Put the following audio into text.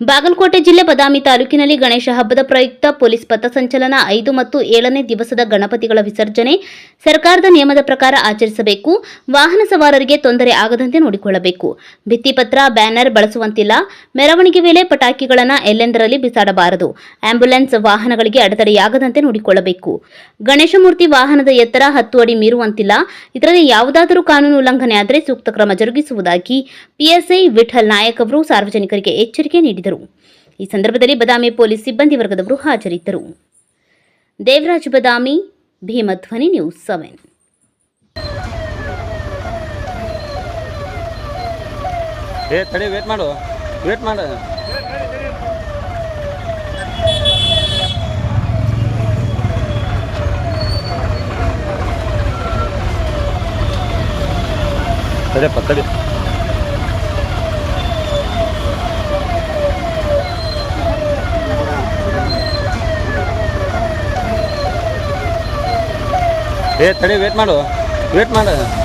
ಬಾಗಲಕೋಟೆ ಜಿಲ್ಲೆ ಬದಾಮಿ ತಾಲೂಕಿನಲ್ಲಿ ಗಣೇಶ ಹಬ್ಬದ ಪ್ರಯುಕ್ತ ಪೊಲೀಸ್ ಪಥಸಂಚಲನ ಐದು ಮತ್ತು ಏಳನೇ ದಿವಸದ ಗಣಪತಿಗಳ ವಿಸರ್ಜನೆ ಸರ್ಕಾರದ ನಿಯಮದ ಪ್ರಕಾರ ಆಚರಿಸಬೇಕು. ವಾಹನ ಸವಾರರಿಗೆ ತೊಂದರೆ ಆಗದಂತೆ ನೋಡಿಕೊಳ್ಳಬೇಕು. ಭಿತ್ತಿಪತ್ರ ಬ್ಯಾನರ್ ಬಳಸುವಂತಿಲ್ಲ. ಮೆರವಣಿಗೆ ವೇಳೆ ಪಟಾಕಿಗಳನ್ನು ಎಲ್ಲೆಂದರಲ್ಲಿ ಬಿಸಾಡಬಾರದು. ಆಂಬ್ಯುಲೆನ್ಸ್ ವಾಹನಗಳಿಗೆ ಅಡೆತಡೆಯಾಗದಂತೆ ನೋಡಿಕೊಳ್ಳಬೇಕು. ಗಣೇಶ ಮೂರ್ತಿ ವಾಹನದ ಎತ್ತರ ಹತ್ತು ಅಡಿ ಮೀರುವಂತಿಲ್ಲ. ಇದರಲ್ಲಿ ಯಾವುದಾದರೂ ಕಾನೂನು ಉಲ್ಲಂಘನೆ ಆದರೆ ಸೂಕ್ತ ಕ್ರಮ ಜರುಗಿಸುವುದಾಗಿ ಪಿಎಸ್ಐ ವಿಠಲ್ ನಾಯಕ್ ಅವರು ಸಾರ್ವಜನಿಕರಿಗೆ ಎಚ್ಚರಿಕೆ ನೀಡಿದರು. ಈ ಸಂದರ್ಭದಲ್ಲಿ ಬದಾಮಿ ಪೊಲೀಸ್ ಸಿಬ್ಬಂದಿ ವರ್ಗದವರು ಹಾಜರಿದ್ದರು. Devraj Badami, Bhimadhwani news seven. ಏ, ತಡಿ ವೇಟ್ ವೇಟ್ ಏ ತಡಿ ವೇಟ್ ಮಾಡು. ವೇಟ್ ಮಾಡು.